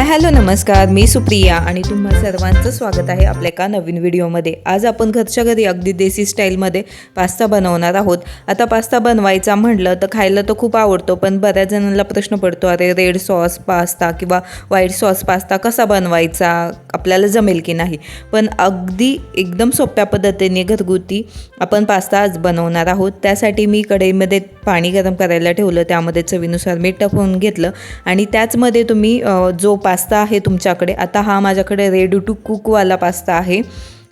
Hi hello नमस्कार. मी सुप्रिया आणि तुम्हा सर्वांचं स्वागत आहे आपल्या एका नवीन व्हिडिओमध्ये. आज आपण घरच्या घरी अगदी देसी स्टाईलमध्ये पास्ता बनवणार आहोत. आता पास्ता बनवायचा म्हटलं तर खायला तर खूप आवडतो पण बऱ्याच जणांना प्रश्न पडतो अरे रेड सॉस पास्ता किंवा व्हाईट सॉस पास्ता कसा बनवायचा? आपल्याला जमेल की नाही? पण अगदी एकदम सोप्या पद्धतीने घरगुती आपण पास्ता आज बनवणार आहोत. त्यासाठी मी कढईमध्ये पाणी गरम करायला ठेवलं त्यामध्ये चवीनुसार मीठ टाकून घेतलं आणि त्याचमध्ये तुम्ही जो पास्ता आहे तुमच्याकडे आता हा माझ्याकडे रेडी टू कुकवाला पास्ता आहे.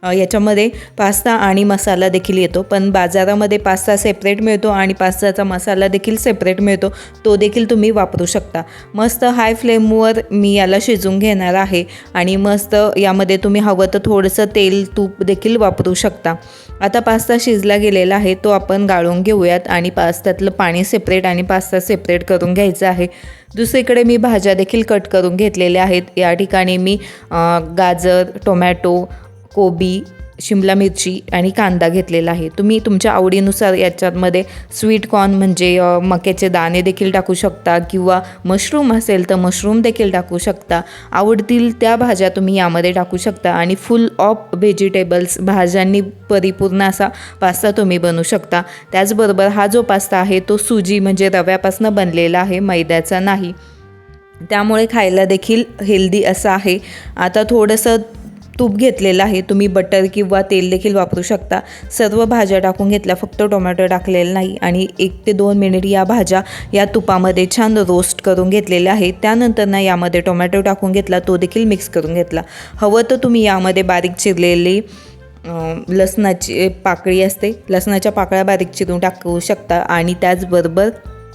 याच्यामध्ये पास्ता आणि मसाला देखील येतो. पण बाजारामध्ये पास्ता सेपरेट मिळतो आणि पास्ताचा मसाला देखील सेपरेट मिळतो. तो देखील तुम्ही वापरू शकता. मस्त हाय फ्लेमवर मी याला शिजवून घेणार आहे. आणि मस्त यामध्ये तुम्ही हवं तर थोडंसं तेल तूप देखील वापरू शकता. आता पास्ता शिजला गेलेला आहे. तो आपण गाळून घेऊयात आणि पास्त्यातलं पाणी सेपरेट आणि पास्ता सेपरेट करून घ्यायचं आहे. दुसरीकडे मी भाज्या देखील कट करून घेतलेल्या आहेत. या ठिकाणी मी गाजर टोमॅटो कोबी शिमला मिरची आणि कांदा घेतलेला आहे. तुम्ही तुमच्या आवडीनुसार याच्यामध्ये स्वीट कॉर्न म्हणजे मक्याचे दाणे देखील टाकू शकता किंवा मशरूम असेल तर मशरूम देखील टाकू शकता. आवडतील त्या भाज्या तुम्ही यामध्ये टाकू शकता आणि फुल ऑफ व्हेजिटेबल्स भाज्यांनी परिपूर्ण असा पास्ता तुम्ही बनवू शकता. त्याचबरोबर हा जो पास्ता आहे तो सुजी म्हणजे रव्यापासून बनलेला आहे मैद्याचा नाही. त्यामुळे खायला देखील हेल्दी असं आहे. आता थोडंसं तूप घेतलेलं आहे. तुम्ही बटर किंवा तेल देखील वापरू शकता. सर्व भाज्या टाकून घेतल्या फक्त टोमॅटो टाकलेलं नाही. आणि एक ते दोन मिनिट या भाज्या या तुपामध्ये छान रोस्ट करून घेतलेल्या आहे त्यानंतर ना यामध्ये टोमॅटो टाकून घेतला तो देखील मिक्स करून घेतला. हवं तर तुम्ही यामध्ये बारीक चिरलेली लसणाची पाकळी असते. लसणाच्या पाकळ्या बारीक चिरून टाकू शकता. आणि त्याचबरोबर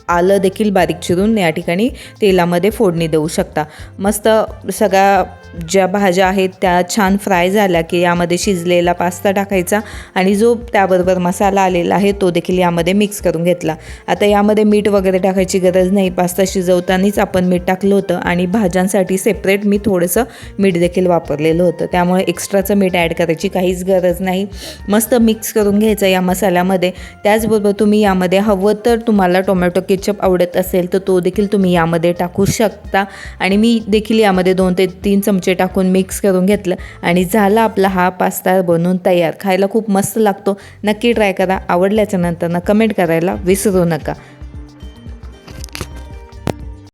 आलं देखील बारीक चिरून या ठिकाणी तेलामध्ये फोडणी देऊ शकता. मस्त सगळ्या ज्या भाज्या आहेत त्या छान फ्राय झाल्या की यामध्ये शिजलेला पास्ता टाकायचा आणि जो त्याबरोबर मसाला आलेला आहे तो देखील यामध्ये मिक्स करून घेतला. आता यामध्ये मीठ वगैरे टाकायची गरज नाही. पास्ता शिजवतानाच आपण मीठ टाकलं होतं आणि भाज्यांसाठी सेपरेट मी थोडंसं मीठ देखील वापरलेलं होतं. त्यामुळे एक्स्ट्राचं मीठ ॲड करायची काहीच गरज नाही. मस्त मिक्स करून घ्यायचं या मसाल्यामध्ये. त्याचबरोबर तुम्ही यामध्ये हवं तर तुम्हाला टोमॅटो केचप आवडत असेल तर तो देखील तुम्ही यामध्ये टाकू शकता. आणि मी देखील यामध्ये दोन ते तीन चमचे टाकून मिक्स करून घेतलं आणि झाला आपला हा पास्ता बनवून तयार. खायला खूप मस्त लागतो. नक्की ट्राय करा. आवडल्याच्या नंतर ना कमेंट करायला विसरू नका.